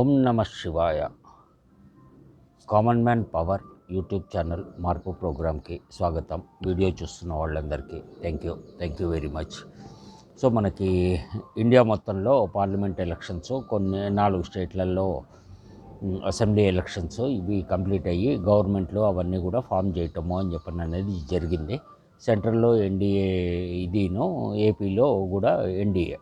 ఓం నమ శివాయ. Common man power YouTube channel మార్పు ప్రోగ్రామ్కి స్వాగతం. వీడియో చూస్తున్న వాళ్ళందరికీ thank you. Thank you very much. So మనకి ఇండియా మొత్తంలో పార్లమెంట్ ఎలక్షన్స్ కొన్ని నాలుగు స్టేట్లలో అసెంబ్లీ ఎలక్షన్స్ ఇవి కంప్లీట్ అయ్యి గవర్నమెంట్లో అవన్నీ కూడా ఫామ్ చేయటము అని చెప్పని అనేది జరిగింది. సెంట్రల్లో ఎన్డీఏ ఇదిను ఏపీలో కూడా ఎన్డీఏ.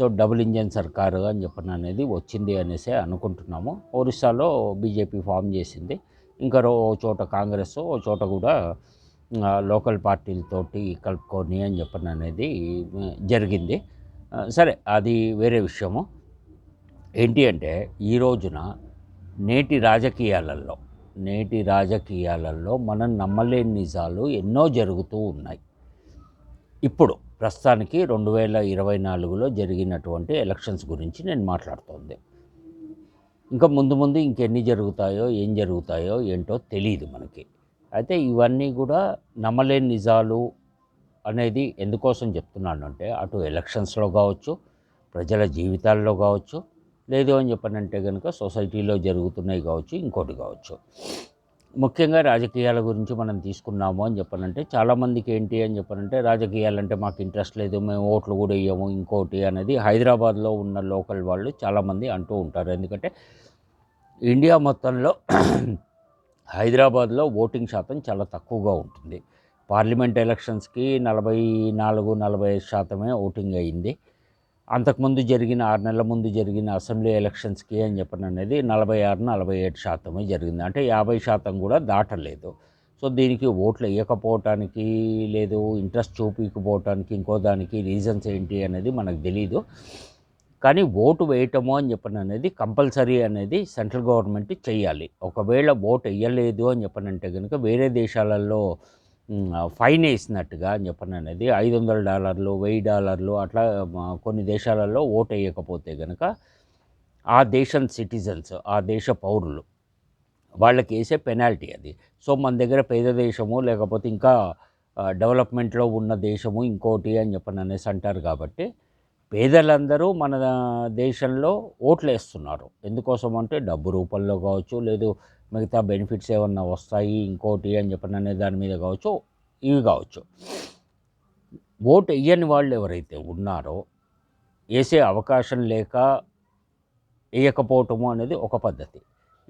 సో డబుల్ ఇంజన్ సర్కారు అని చెప్పిన అనేది వచ్చింది అనేసి అనుకుంటున్నాము. ఒరిస్సాలో బీజేపీ ఫామ్ చేసింది. ఇంకా రో- ఓ చోట కాంగ్రెస్ ఓ చోట కూడా లోకల్ పార్టీలతోటి కలుపుకొని అని చెప్పిన అనేది జరిగింది. సరే అది వేరే విషయము. ఏంటి అంటే ఈ రోజున నేటి రాజకీయాలలో నేటి రాజకీయాలలో మనం నమ్మలేని నిజాలు ఎన్నో జరుగుతూ ఉన్నాయి. ఇప్పుడు ప్రస్తుతానికి రెండు వేల ఇరవై నాలుగులో జరిగినటువంటి ఎలక్షన్స్ గురించి నేను మాట్లాడుతోంది. ఇంకా ముందు ముందు ఇంకెన్ని జరుగుతాయో ఏం జరుగుతాయో ఏంటో తెలియదు మనకి. అయితే ఇవన్నీ కూడా నమ్మలేని నిజాలు అనేది ఎందుకోసం చెప్తున్నాను అంటే అటు ఎలక్షన్స్లో కావచ్చు ప్రజల జీవితాల్లో కావచ్చు లేదు అని చెప్పనంటే కనుక సొసైటీలో జరుగుతున్నాయి కావచ్చు ఇంకోటి కావచ్చు. ముఖ్యంగా రాజకీయాల గురించి మనం తీసుకున్నాము అని చెప్పనంటే చాలామందికి ఏంటి అని చెప్పనంటే రాజకీయాలంటే మాకు ఇంట్రెస్ట్ లేదు మేము ఓట్లు కూడా వేయము ఇంకోటి అనేది హైదరాబాద్లో ఉన్న లోకల్ వాళ్ళు చాలామంది అంటూ ఉంటారు. ఎందుకంటే ఇండియా మొత్తంలో హైదరాబాద్లో ఓటింగ్ శాతం చాలా తక్కువగా ఉంటుంది. పార్లమెంట్ ఎలక్షన్స్కి నలభై నాలుగు నలభై ఐదు శాతమే ఓటింగ్ అయింది. అంతకుముందు జరిగిన ఆరు నెలల ముందు జరిగిన అసెంబ్లీ ఎలక్షన్స్కి అని చెప్పిన అనేది నలభై ఆరు నలభై ఏడు శాతమే జరిగింది. అంటే యాభై శాతం కూడా దాటలేదు. సో దీనికి ఓట్లు వేయకపోవటానికి లేదు ఇంట్రెస్ట్ చూపించకపోవటానికి ఇంకో దానికి రీజన్స్ ఏంటి అనేది మనకు తెలీదు. కానీ ఓటు వేయటము అని చెప్పిన అనేది కంపల్సరీ అనేది సెంట్రల్ గవర్నమెంట్ చేయాలి. ఒకవేళ ఓటు వేయలేదు అని చెప్పనంటే కనుక వేరే దేశాలలో ఫైన్ వేసినట్టుగా అని చెప్పను అనేది ఐదు వందల డాలర్లు వెయ్యి డాలర్లు అట్లా కొన్ని దేశాలలో ఓటు వేయకపోతే కనుక ఆ దేశం సిటిజన్స్ ఆ దేశ పౌరులు వాళ్ళకి వేసే పెనాల్టీ అది. సో మన దగ్గర పేద దేశము లేకపోతే ఇంకా డెవలప్మెంట్లో ఉన్న దేశము ఇంకోటి అని చెప్పని అనేసి అంటారు కాబట్టి పేదలందరూ మన దేశంలో ఓట్లు వేస్తున్నారు. ఎందుకోసం అంటే డబ్బు రూపంలో కావచ్చు లేదు మిగతా బెనిఫిట్స్ ఏమన్నా వస్తాయి ఇంకోటి అని చెప్పని అనే దాని మీద కావచ్చు ఇవి కావచ్చు. ఓటు వేయని వాళ్ళు ఎవరైతే ఉన్నారో వేసే అవకాశం లేక వేయకపోవటము అనేది ఒక పద్ధతి.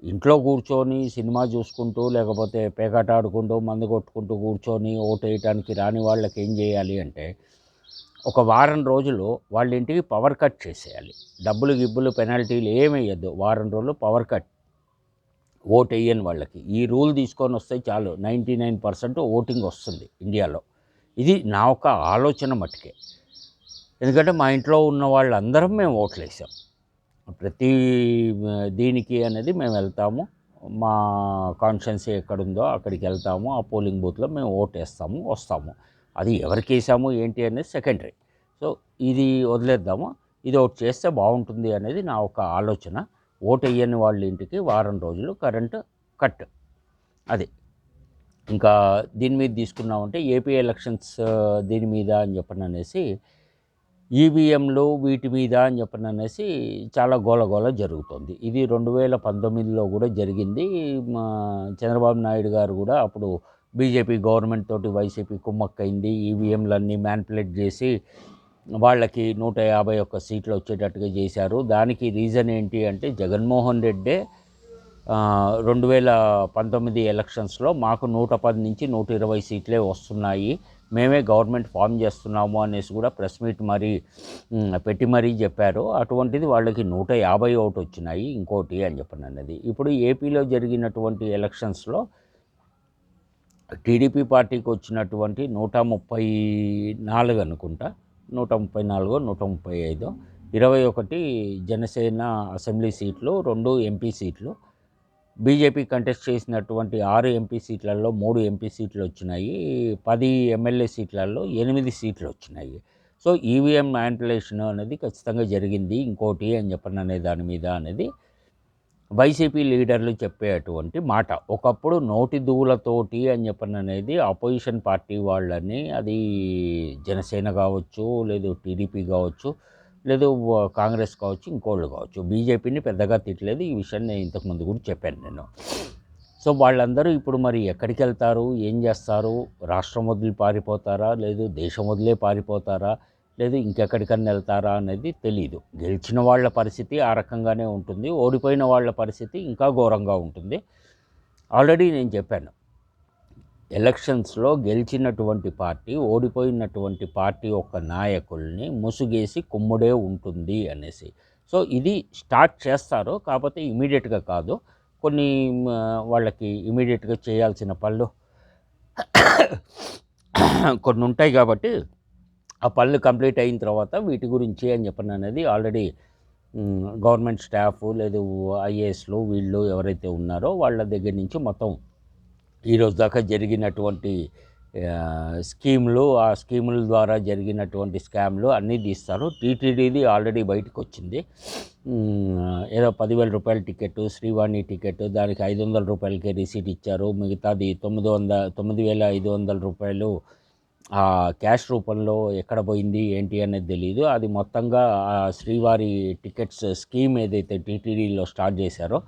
ఇంట్లో కూర్చొని సినిమా చూసుకుంటూ లేకపోతే పేకాట ఆడుకుంటూ మందు కొట్టుకుంటూ కూర్చొని ఓటు వేయటానికి రాని వాళ్ళకి ఏం చేయాలి అంటే ఒక వారం రోజులు వాళ్ళ ఇంటికి పవర్ కట్ చేసేయాలి. డబ్బులు గిబ్బులు పెనాల్టీలు ఏమి వేయద్దు వారం రోజులు పవర్ కట్ ఓట్ వేయని వాళ్ళకి. ఈ రూల్ తీసుకొని వస్తే చాలు నైంటీ నైన్ పర్సెంట్ ఓటింగ్ వస్తుంది ఇండియాలో. ఇది నా ఒక ఆలోచన మట్టుకే ఎందుకంటే మా ఇంట్లో ఉన్న వాళ్ళందరం మేము ఓట్లు వేసాం ప్రతి దీనికి అనేది మేము వెళ్తాము. మా కాన్షియన్స్ ఎక్కడుందో అక్కడికి వెళ్తాము. ఆ పోలింగ్ బూత్లో మేము ఓటు వేస్తాము వస్తాము. అది ఎవరికి వేసాము ఏంటి అనేది సెకండరీ. సో ఇది వదిలేద్దాము. ఇది ఒకటి చేస్తే బాగుంటుంది అనేది నా ఒక ఆలోచన. ఓటు వేయని వాళ్ళ ఇంటికి వారం రోజులు కరెంటు కట్ అది. ఇంకా దీని మీద తీసుకున్నామంటే ఏపీ ఎలక్షన్స్ దీని మీద అని చెప్పని అనేసి ఈవీఎంలు వీటి మీద అని చెప్పని అనేసి చాలా గోలగోల జరుగుతుంది. ఇది రెండు వేల పంతొమ్మిదిలో కూడా జరిగింది. మా చంద్రబాబు నాయుడు గారు కూడా అప్పుడు బీజేపీ గవర్నమెంట్ తోటి వైసీపీ కుమ్మక్కైంది. ఈవీఎంలన్నీ మ్యాన్పులేట్ చేసి వాళ్ళకి నూట యాభై ఒక్క సీట్లు వచ్చేటట్టుగా చేశారు. దానికి రీజన్ ఏంటి అంటే జగన్మోహన్ రెడ్డే రెండు వేల పంతొమ్మిది ఎలక్షన్స్లో మాకు నూట పది నుంచి నూట ఇరవై సీట్లే వస్తున్నాయి. మేమే గవర్నమెంట్ ఫామ్ చేస్తున్నాము అనేసి కూడా ప్రెస్ మీట్ మరీ పెట్టి మరీ చెప్పారు. అటువంటిది వాళ్ళకి నూట యాభై ఒకటి వచ్చినాయి ఇంకోటి అని చెప్పను అన్నది ఇప్పుడు ఏపీలో జరిగినటువంటి ఎలక్షన్స్లో టీడీపీ పార్టీకి వచ్చినటువంటి నూట ముప్పై నాలుగు అనుకుంటా నూట ముప్పై నాలుగో నూట ముప్పై ఐదు. ఇరవై ఒకటి జనసేన అసెంబ్లీ సీట్లు రెండు ఎంపీ సీట్లు. బీజేపీ కంటెస్ట్ చేసినటువంటి ఆరు ఎంపీ సీట్లలో మూడు ఎంపీ సీట్లు వచ్చినాయి. పది ఎమ్మెల్యే సీట్లలో ఎనిమిది సీట్లు వచ్చినాయి. సో ఈవీఎం మ్యానిపులేషన్ అనేది ఖచ్చితంగా జరిగింది ఇంకోటి అని చెప్పండి అనే దాని మీద అనేది వైసీపీ లీడర్లు చెప్పేటువంటి మాట. ఒకప్పుడు నోటి దూలతోటి అని చెప్పని అనేది అపోజిషన్ పార్టీ వాళ్ళని అది జనసేన కావచ్చు లేదు టీడీపీ కావచ్చు లేదు కాంగ్రెస్ కావచ్చు ఇంకోళ్ళు కావచ్చు. బీజేపీని పెద్దగా తిట్టలేదు. ఈ విషయాన్ని నేను ఇంతకుముందు కూడా చెప్పాను నేను. సో వాళ్ళందరూ ఇప్పుడు మరి ఎక్కడికి వెళ్తారు ఏం చేస్తారు? రాష్ట్రం వదిలి పారిపోతారా? లేదు దేశం వదిలే పారిపోతారా? లేదు ఇంకెక్కడికన్నా వెళ్తారా అనేది తెలియదు గెలిచిన వాళ్ళ పరిస్థితి ఆ రకంగానే ఉంటుంది. ఓడిపోయిన వాళ్ళ పరిస్థితి ఇంకా ఘోరంగా ఉంటుంది. ఆల్రెడీ నేను చెప్పాను. ఎలక్షన్స్లో గెలిచినటువంటి పార్టీ ఓడిపోయినటువంటి పార్టీ యొక్క నాయకుల్ని ముసుగేసి కుమ్ముడే ఉంటుంది అనేసి. సో ఇది స్టార్ట్ చేస్తారు కాకపోతే ఇమీడియట్గా కాదు. కొన్ని వాళ్ళకి ఇమీడియట్గా చేయాల్సిన పనులు కొన్ని ఉంటాయి కాబట్టి ఆ పనులు కంప్లీట్ అయిన తర్వాత వీటి గురించి అని చెప్పను అనేది ఆల్రెడీ గవర్నమెంట్ స్టాఫ్ లేదు ఐఏఎస్లు వీళ్ళు ఎవరైతే ఉన్నారో వాళ్ళ దగ్గర నుంచి మొత్తం ఈరోజు దాకా జరిగినటువంటి స్కీములు ఆ స్కీముల ద్వారా జరిగినటువంటి స్కామ్లు అన్నీ తీస్తారు. టీటీడీది ఆల్రెడీ బయటకు వచ్చింది. ఏదో పదివేల రూపాయల టికెట్ శ్రీవాణి టికెట్ దానికి ఐదు వందల రూపాయలకే రిసీట్ ఇచ్చారు. మిగతాది తొమ్మిది వంద తొమ్మిది వేల ఐదు వందల రూపాయలు క్యాష్ రూపంలో ఎక్కడ పోయింది ఏంటి అనేది తెలియదు అది మొత్తంగా శ్రీవారి టికెట్స్ స్కీమ్ ఏదైతే టీటీడీలో స్టార్ట్ చేశారో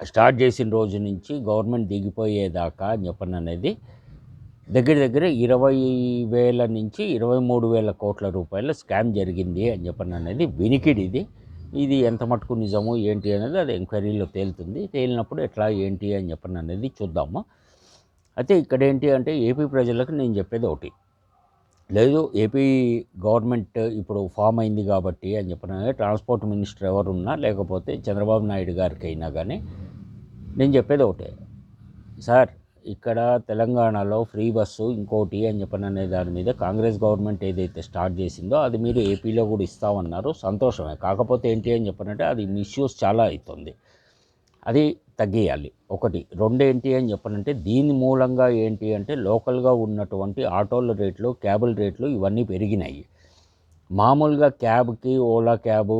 స్టార్ట్ చేసిన రోజు నుంచి గవర్నమెంట్ దిగిపోయేదాకా అని చెప్పను అనేది. దగ్గర దగ్గర ఇరవై వేల నుంచి ఇరవై మూడు వేల కోట్ల రూపాయల స్కామ్ జరిగింది అని చెప్పను అనేది వినికిడి ఇది. ఇది ఎంత మటుకు నిజము ఏంటి అనేది అది ఎంక్వైరీలో తేలుతుంది. తేలినప్పుడు ఎట్లా ఏంటి అని చెప్పను అనేది చూద్దాము. అయితే ఇక్కడ ఏంటి అంటే ఏపీ ప్రజలకు నేను చెప్పేది ఒకటి. లేదు ఏపీ గవర్నమెంట్ ఇప్పుడు ఫామ్ అయింది కాబట్టి అని చెప్పిన ట్రాన్స్పోర్ట్ మినిస్టర్ ఎవరున్నా లేకపోతే చంద్రబాబు నాయుడు గారికి అయినా కానీ నేను చెప్పేది ఒకటే. సార్ ఇక్కడ తెలంగాణలో ఫ్రీ బస్సు ఇంకోటి అని చెప్పిన అనే దాని మీద కాంగ్రెస్ గవర్నమెంట్ ఏదైతే స్టార్ట్ చేసిందో అది మీరు ఏపీలో కూడా ఇస్తామన్నారు. సంతోషమే. కాకపోతే ఏంటి అని చెప్పనంటే అది మిస్యూస్ చాలా అవుతుంది. అది తగ్గేయాలి. ఒకటి రెండేంటి అని చెప్పనంటే దీని మూలంగా ఏంటి అంటే లోకల్గా ఉన్నటువంటి ఆటోల రేట్లు క్యాబుల రేట్లు ఇవన్నీ పెరిగినాయి. మామూలుగా క్యాబ్కి ఓలా క్యాబు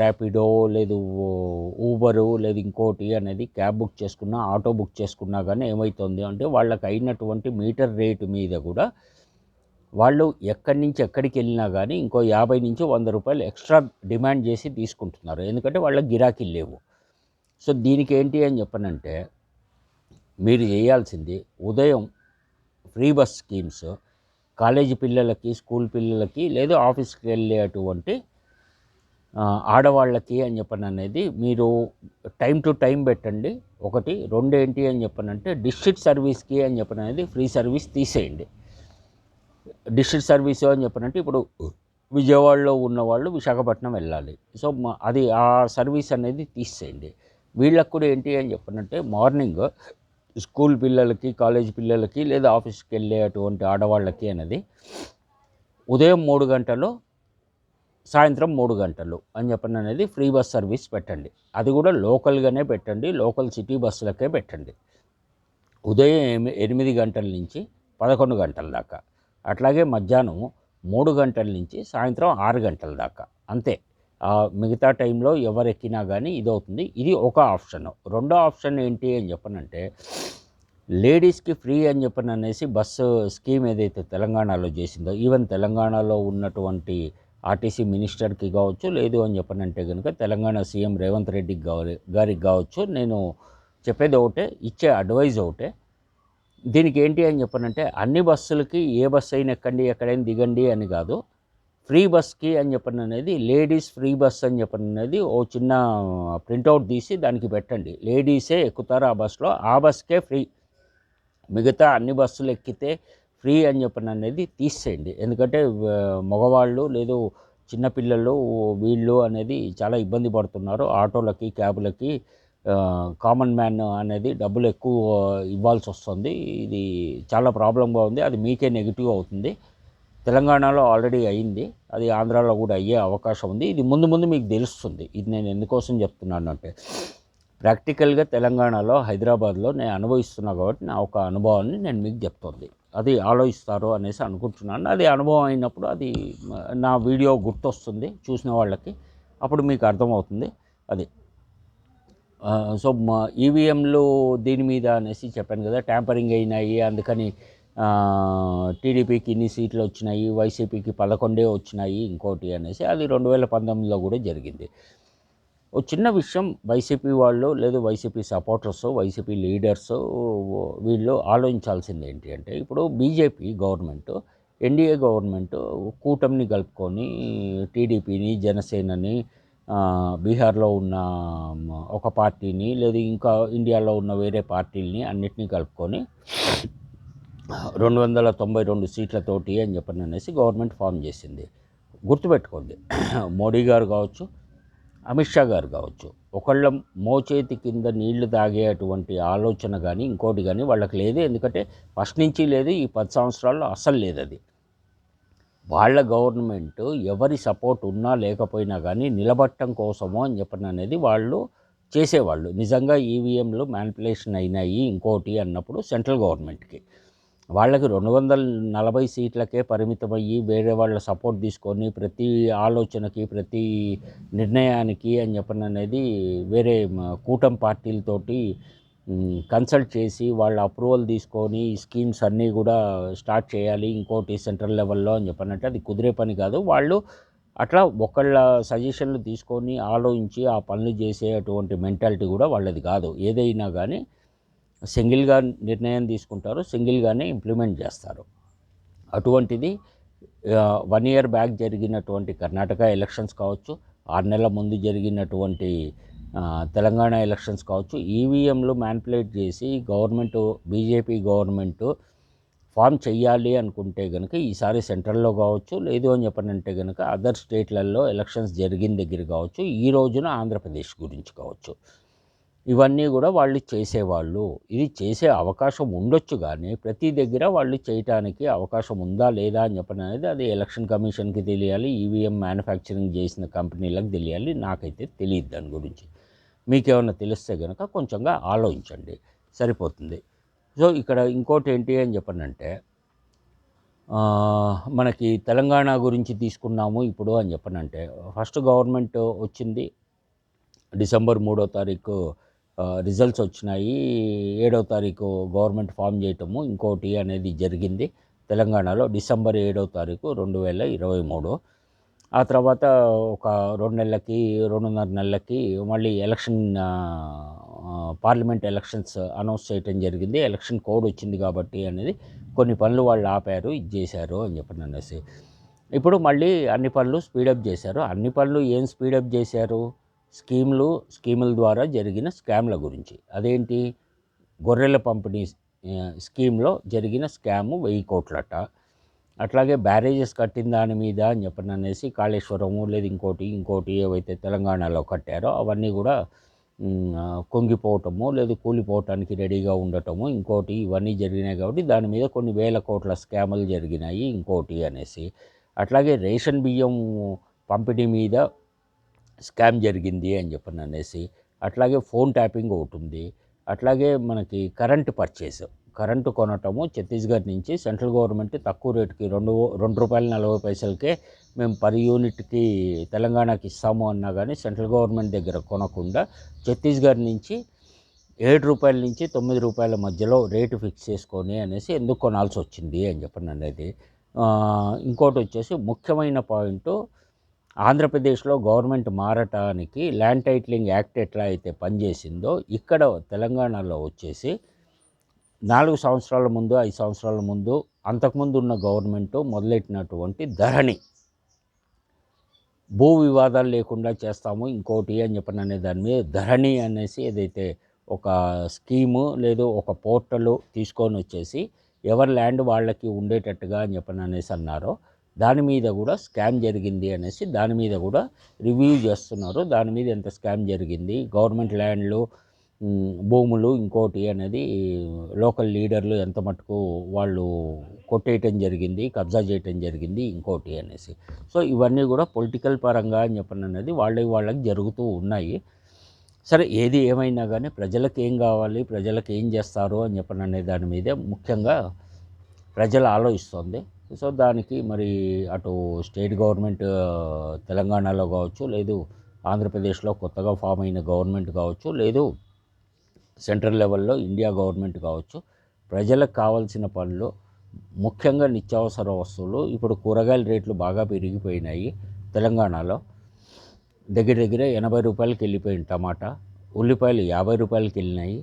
ర్యాపిడో లేదు ఊబరు లేదు ఇంకోటి అనేది క్యాబ్ బుక్ చేసుకున్నా ఆటో బుక్ చేసుకున్నా కానీ ఏమవుతుంది అంటే వాళ్ళకి అయినటువంటి మీటర్ రేటు మీద కూడా వాళ్ళు ఎక్కడి నుంచి ఎక్కడికి వెళ్ళినా కానీ ఇంకో యాభై నుంచి వంద రూపాయలు ఎక్స్ట్రా డిమాండ్ చేసి తీసుకుంటున్నారు. ఎందుకంటే వాళ్ళకి గిరాకీలు లేవు. సో దీనికి ఏంటి అని చెప్పనంటే మీరు చేయాల్సింది ఉదయం ఫ్రీ బస్ స్కీమ్స్ కాలేజీ పిల్లలకి స్కూల్ పిల్లలకి లేదా ఆఫీస్కి వెళ్ళేటువంటి ఆడవాళ్ళకి అని చెప్పని అనేది మీరు టైం టు టైం పెట్టండి. ఒకటి. రెండు ఏంటి అని చెప్పనంటే డిస్ట్రిక్ట్ సర్వీస్కి అని చెప్పని అనేది ఫ్రీ సర్వీస్ తీసేయండి. డిస్ట్రిక్ట్ సర్వీస్ అని చెప్పనంటే ఇప్పుడు విజయవాడలో ఉన్న వాళ్ళు విశాఖపట్నం వెళ్ళాలి. సో అది ఆ సర్వీస్ అనేది తీసేయండి. వీళ్ళకు కూడా ఏంటి అని చెప్పనంటే మార్నింగ్ స్కూల్ పిల్లలకి కాలేజ్ పిల్లలకి లేదా ఆఫీస్కి వెళ్ళేటువంటి ఆడవాళ్ళకి అనేది ఉదయం మూడు గంటలు సాయంత్రం మూడు గంటలు అని చెప్పిన అనేది ఫ్రీ బస్ సర్వీస్ పెట్టండి. అది కూడా లోకల్గానే పెట్టండి లోకల్ సిటీ బస్సులకే పెట్టండి. ఉదయం ఎనిమిది గంటల నుంచి పదకొండు గంటల దాకా. అట్లాగే మధ్యాహ్నం మూడు గంటల నుంచి సాయంత్రం ఆరు గంటల దాకా. అంతే. మిగతా టైంలో ఎవరు ఎక్కినా కానీ ఇది అవుతుంది ఇది ఒక ఆప్షన్. రెండో ఆప్షన్ ఏంటి అని చెప్పనంటే లేడీస్కి ఫ్రీ అని చెప్పని అనేసి బస్సు స్కీమ్ ఏదైతే తెలంగాణలో చేసిందో ఈవెన్ తెలంగాణలో ఉన్నటువంటి ఆర్టీసీ మినిస్టర్కి కావచ్చు లేదు అని చెప్పనంటే కనుక తెలంగాణ సీఎం రేవంత్ రెడ్డి గారికి కావచ్చు నేను చెప్పేది ఒకటే ఇచ్చే అడ్వైజ్ ఒకటే. దీనికి ఏంటి అని చెప్పనంటే అన్ని బస్సులకి ఏ బస్సు అయినా ఎక్కండి ఎక్కడైనా దిగండి అని కాదు. ఫ్రీ బస్కి అని చెప్పిన అనేది లేడీస్ ఫ్రీ బస్ అని చెప్పిన అనేది ఓ చిన్న ప్రింట్అవుట్ తీసి దానికి పెట్టండి. లేడీసే ఎక్కుతారు ఆ బస్సులో ఆ బస్కే ఫ్రీ. మిగతా అన్ని బస్సులు ఎక్కితే ఫ్రీ అని చెప్పిన అనేది తీసేయండి. ఎందుకంటే మగవాళ్ళు లేదు చిన్నపిల్లలు వీళ్ళు అనేది చాలా ఇబ్బంది పడుతున్నారు. ఆటోలకి క్యాబులకి కామన్ మ్యాన్ అనేది డబ్బులు ఎక్కువ ఇవ్వాల్సి వస్తుంది ఇది చాలా ప్రాబ్లంగా ఉంది. అది మీకే నెగిటివ్ అవుతుంది. తెలంగాణలో ఆల్రెడీ అయింది. అది ఆంధ్రాలో కూడా అయ్యే అవకాశం ఉంది. ఇది ముందు ముందు మీకు తెలుస్తుంది. ఇది నేను ఎందుకోసం చెప్తున్నాను అంటే ప్రాక్టికల్గా తెలంగాణలో హైదరాబాద్లో నేను అనుభవిస్తున్నా కాబట్టి నా ఒక అనుభవాన్ని నేను మీకు చెప్తుంది. అది ఆలోచిస్తారు అనేసి అనుకుంటున్నాను. అది అనుభవం అయినప్పుడు అది నా వీడియో గుర్తొస్తుంది చూసిన వాళ్ళకి. అప్పుడు మీకు అర్థమవుతుంది. అది. సో మా ఈవీఎంలు దీని మీద అనేసి చెప్పాను కదా ట్యాంపరింగ్ అయినాయి. అందుకని టీడీపీకి ఇన్ని సీట్లు వచ్చినాయి వైసీపీకి పదకొండే వచ్చినాయి ఇంకోటి అనేసి అది రెండు వేల పంతొమ్మిదిలో కూడా జరిగింది. ఓ చిన్న విషయం వైసీపీ వాళ్ళు లేదు వైసీపీ సపోర్టర్స్ వైసీపీ లీడర్స్ వీళ్ళు ఆలోచించాల్సింది ఏంటి అంటే ఇప్పుడు బీజేపీ గవర్నమెంట్ ఎన్డీఏ గవర్నమెంట్ కూటమిని కలుపుకొని టీడీపీని జనసేనని బీహార్లో ఉన్న ఒక పార్టీని లేదు ఇంకా ఇండియాలో ఉన్న వేరే పార్టీలని అన్నిటినీ కలుపుకొని రెండు వందల తొంభై రెండు సీట్లతోటి అని చెప్పని అనేసి గవర్నమెంట్ ఫామ్ చేసింది. గుర్తుపెట్టుకోండి. మోడీ గారు కావచ్చు అమిత్ షా గారు కావచ్చు ఒకళ్ళ మోచేతి కింద నీళ్ళు తాగేటువంటి ఆలోచన కానీ ఇంకోటి కానీ వాళ్ళకి లేదు. ఎందుకంటే ఫస్ట్ నుంచి లేదు ఈ పది సంవత్సరాల్లో అస్సలు లేదు అది. వాళ్ళ గవర్నమెంట్ ఎవరి సపోర్ట్ ఉన్నా లేకపోయినా కానీ నిలబట్టం కోసమో అని చెప్పిన అనేది వాళ్ళు చేసేవాళ్ళు. నిజంగా ఈవీఎంలు మ్యానిపులేషన్ అయినాయి ఇంకోటి అన్నప్పుడు సెంట్రల్ గవర్నమెంట్కి. వాళ్ళకి రెండు వందల నలభై సీట్లకే పరిమితమయ్యి వేరే వాళ్ళ సపోర్ట్ తీసుకొని ప్రతి ఆలోచనకి ప్రతి నిర్ణయానికి అని చెప్పిన అనేది వేరే కూటమి పార్టీలతోటి కన్సల్ట్ చేసి వాళ్ళ అప్రూవల్ తీసుకొని స్కీమ్స్ అన్నీ కూడా స్టార్ట్ చేయాలి ఇంకోటి సెంట్రల్ లెవెల్లో అని చెప్పనంటే అది కుదిరే పని కాదు. వాళ్ళు అట్లా ఒకళ్ళ సజెషన్లు తీసుకొని ఆలోచించి ఆ పనులు చేసేటువంటి మెంటాలిటీ కూడా వాళ్ళది కాదు. ఏదైనా కానీ సింగిల్గా నిర్ణయం తీసుకుంటారు సింగిల్గానే ఇంప్లిమెంట్ చేస్తారు. అటువంటిది వన్ ఇయర్ బ్యాక్ జరిగినటువంటి కర్ణాటక ఎలక్షన్స్ కావచ్చు ఆరు నెలల ముందు జరిగినటువంటి తెలంగాణ ఎలక్షన్స్ కావచ్చు ఈవీఎంలు మ్యాన్పులేట్ చేసి గవర్నమెంట్ బీజేపీ గవర్నమెంట్ ఫామ్ చెయ్యాలి అనుకుంటే కనుక ఈసారి సెంట్రల్లో కావచ్చు లేదు అని చెప్పనంటే కనుక అదర్ స్టేట్లలో ఎలక్షన్స్ జరిగిన దగ్గర కావచ్చు ఈ రోజున ఆంధ్రప్రదేశ్ గురించి కావచ్చు. ఇవన్నీ కూడా వాళ్ళు చేసేవాళ్ళు. ఇది చేసే అవకాశం ఉండొచ్చు కానీ ప్రతి దగ్గర వాళ్ళు చేయటానికి అవకాశం ఉందా లేదా అని చెప్పడం అనేది అది ఎలక్షన్ కమిషన్కి తెలియాలి ఈవీఎం మ్యానుఫ్యాక్చరింగ్ చేసిన కంపెనీలకు తెలియాలి నాకైతే తెలియదు దాని గురించి. మీకేమైనా తెలిస్తే కనుక కొంచెంగా ఆలోచించండి. సరిపోతుంది. సో ఇక్కడ ఇంకోటి ఏంటి అని చెప్పనంటే మనకి తెలంగాణ గురించి తీసుకున్నాము ఇప్పుడు అని చెప్పనంటే ఫస్ట్ గవర్నమెంట్ వచ్చింది డిసెంబర్ మూడో తారీఖు రిజల్ట్స్ వచ్చినాయి. ఏడవ తారీఖు గవర్నమెంట్ ఫామ్ చేయటము ఇంకోటి అనేది జరిగింది. తెలంగాణలో డిసెంబర్ ఏడవ తారీఖు రెండు వేల ఇరవై మూడు. ఆ తర్వాత ఒక రెండు నెలలకి రెండున్నర నెలలకి మళ్ళీ ఎలక్షన్ పార్లమెంట్ ఎలక్షన్స్ అనౌన్స్ చేయటం జరిగింది. ఎలక్షన్ కోడ్ వచ్చింది కాబట్టి అనేది కొన్ని పనులు వాళ్ళు ఆపారు ఇది చేశారు అని చెప్పని అనేసి. ఇప్పుడు మళ్ళీ అన్ని పనులు స్పీడప్ చేశారు. అన్ని పనులు ఏం స్పీడప్ చేశారు? స్కీములు స్కీముల ద్వారా జరిగిన స్కామ్ల గురించి. అదేంటి? గొర్రెల పంపిణీ స్కీమ్లో జరిగిన స్కాము వెయ్యి కోట్లట. అట్లాగే బ్యారేజెస్ కట్టిన దాని మీద అని చెప్పని అనేసి కాళేశ్వరము లేదు ఇంకోటి ఇంకోటి ఏవైతే తెలంగాణలో కట్టారో అవన్నీ కూడా కొంగిపోవటము కుంగిపోవటము లేదు కూలిపోవటానికి రెడీగా ఉండటము ఇంకోటి ఇవన్నీ జరిగినాయి కాబట్టి దాని మీద కొన్ని వేల కోట్ల స్కాములు జరిగినాయి ఇంకోటి అనేసి. అట్లాగే రేషన్ బియ్యం పంపిణీ మీద స్కామ్ జరిగింది అని చెప్పని అనేసి అట్లాగే ఫోన్ ట్యాపింగ్ ఒకటి ఉంది. అట్లాగే మనకి కరెంటు పర్చేస్ కరెంటు కొనటము ఛత్తీస్గఢ్ నుంచి సెంట్రల్ గవర్నమెంట్ తక్కువ రేటుకి రెండు రెండు రూపాయల నలభై పైసలకే మేము పర్ యూనిట్కి తెలంగాణకి ఇస్తాము అన్నా కానీ సెంట్రల్ గవర్నమెంట్ దగ్గర కొనకుండా ఛత్తీస్గఢ్ నుంచి ఏడు రూపాయల నుంచి తొమ్మిది రూపాయల మధ్యలో రేటు ఫిక్స్ చేసుకొని అనేసి ఎందుకు కొనాల్సి వచ్చింది అని చెప్పండి అనేది. ఇంకోటి వచ్చేసి ముఖ్యమైన పాయింట్ ఆంధ్రప్రదేశ్లో గవర్నమెంట్ మారటానికి ల్యాండ్ టైటిలింగ్ యాక్ట్ ఎట్లా అయితే పనిచేసిందో ఇక్కడ తెలంగాణలో వచ్చేసి నాలుగు సంవత్సరాల ముందు ఐదు సంవత్సరాల ముందు అంతకుముందు ఉన్న గవర్నమెంట్ మొదలెట్టినటువంటి ధరణి. భూ వివాదాలు లేకుండా చేస్తాము ఇంకోటి అని చెప్పిన అనే దాని మీద ధరణి అనేసి ఏదైతే ఒక స్కీము లేదు ఒక పోర్టల్ తీసుకొని వచ్చేసి ఎవరి ల్యాండ్ వాళ్ళకి ఉండేటట్టుగా అని చెప్పని అనేసి అన్నారో దాని మీద కూడా స్కామ్ జరిగింది అనేసి దాని మీద కూడా రివ్యూ చేస్తున్నారు. దాని మీద ఎంత స్కామ్ జరిగింది? గవర్నమెంట్ ల్యాండ్లు భూములు ఇంకోటి అనేది లోకల్ లీడర్లు ఎంత మటుకు వాళ్ళు కొట్టేయటం జరిగింది కబ్జా చేయటం జరిగింది ఇంకోటి అనేసి. సో ఇవన్నీ కూడా పొలిటికల్ పరంగా అని చెప్పని అనేది వాళ్ళకి వాళ్ళకి జరుగుతూ ఉన్నాయి. సరే ఏది ఏమైనా కానీ ప్రజలకు ఏం కావాలి ప్రజలకు ఏం చేస్తారు అని చెప్పిన అనే దాని మీదే ముఖ్యంగా ప్రజలు ఆలోచిస్తుంది. సో దానికి మరి అటు స్టేట్ గవర్నమెంట్ తెలంగాణలో కావచ్చు లేదు ఆంధ్రప్రదేశ్లో కొత్తగా ఫామ్ అయిన గవర్నమెంట్ కావచ్చు లేదు సెంట్రల్ లెవెల్లో ఇండియా గవర్నమెంట్ కావచ్చు ప్రజలకు కావాల్సిన పనులు ముఖ్యంగా నిత్యావసర వస్తువులు ఇప్పుడు కూరగాయల రేట్లు బాగా పెరిగిపోయినాయి తెలంగాణలో. దగ్గర దగ్గర ఎనభై రూపాయలకి వెళ్ళిపోయింది టమాటా ఉల్లిపాయలు యాభై రూపాయలకి వెళ్ళినాయి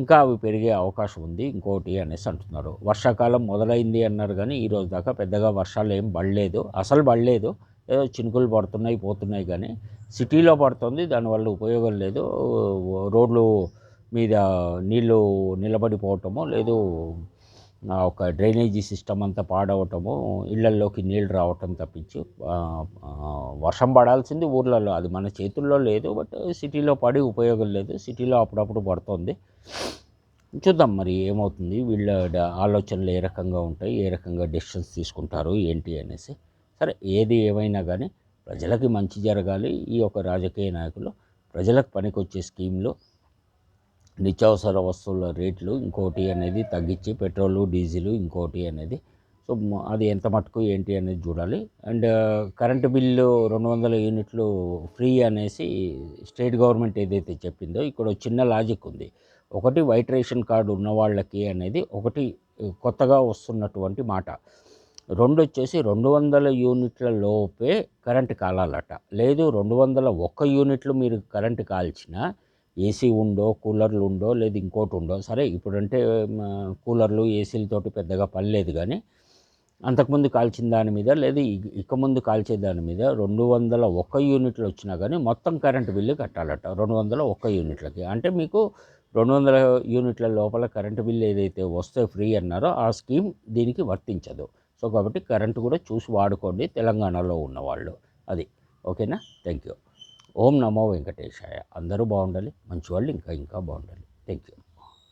ఇంకా అవి పెరిగే అవకాశం ఉంది. ఇంకోటి అనేసి అంటున్నారు. వర్షాకాలం మొదలైంది అన్నారు కానీ ఈరోజు దాకా పెద్దగా వర్షాలు ఏం పడలేదు. అసలు పడలేదు. ఏదో చినుకులు పడుతున్నాయి పోతున్నాయి కానీ సిటీలో పడుతుంది. దానివల్ల ఉపయోగం లేదు. రోడ్లు మీద నీళ్ళు నిలబడిపోవటము లేదు ఒక డ్రైనేజీ సిస్టమ్ అంతా పాడవటము ఇళ్ళల్లోకి నీళ్ళు రావటం తప్పించి వర్షం పడాల్సింది ఊర్లలో. అది మన చేతుల్లో లేదు బట్ సిటీలో పడి ఉపయోగం లేదు. సిటీలో అప్పుడప్పుడు పడుతుంది. చూద్దాం మరి ఏమవుతుంది. వీళ్ళ ఆలోచనలు ఏ రకంగా ఉంటాయి ఏ రకంగా డెసిషన్స్ తీసుకుంటారు ఏంటి అనేసి. సరే ఏది ఏమైనా కానీ ప్రజలకి మంచి జరగాలి. ఈ యొక్క రాజకీయ నాయకులు ప్రజలకు పనికొచ్చే స్కీమ్లు నిత్యావసర వస్తువుల రేట్లు ఇంకోటి అనేది తగ్గించి పెట్రోలు డీజిల్ ఇంకోటి అనేది. సో అది ఎంత మటుకు ఏంటి అనేది చూడాలి. అండ్ కరెంటు బిల్లు రెండు వందల యూనిట్లు ఫ్రీ అనేసి స్టేట్ గవర్నమెంట్ ఏదైతే చెప్పిందో ఇక్కడ చిన్న లాజిక్ ఉంది. ఒకటి వైట్ రేషన్ కార్డు ఉన్న వాళ్ళకి అనేది ఒకటి కొత్తగా వస్తున్నటువంటి మాట. రెండు వచ్చేసి రెండు వందల యూనిట్ల లోపే కరెంటు కాలాలట. లేదు రెండు వందల ఒక్క యూనిట్లు మీరు కరెంటు కాల్చినా ఏసీ ఉందో కూలర్లు ఉండో లేదు ఇంకోటి ఉందో సరే ఇప్పుడంటే కూలర్లు ఏసీలతోటి పెద్దగా పని లేదు కానీ అంతకుముందు కాల్చిన దాని మీద లేదు ఇక ముందు కాల్చే దాని మీద రెండు వందల ఒక్క యూనిట్లు వచ్చినా కానీ మొత్తం కరెంటు బిల్లు కట్టాలట. రెండు వందల ఒక్క యూనిట్లకి. అంటే మీకు రెండు వందల యూనిట్ల లోపల కరెంటు బిల్లు ఏదైతే వస్తే ఫ్రీ అన్నారో ఆ స్కీమ్ దీనికి వర్తించదు. సో కాబట్టి కరెంటు కూడా చూసి వాడుకోండి తెలంగాణలో ఉన్నవాళ్ళు. అది. ఓకేనా? Thank you. ఓం నమో వెంకటేశాయ. అందరూ బాగుండాలి మంచి వాళ్ళు ఇంకా ఇంకా బాగుండాలి. Thank you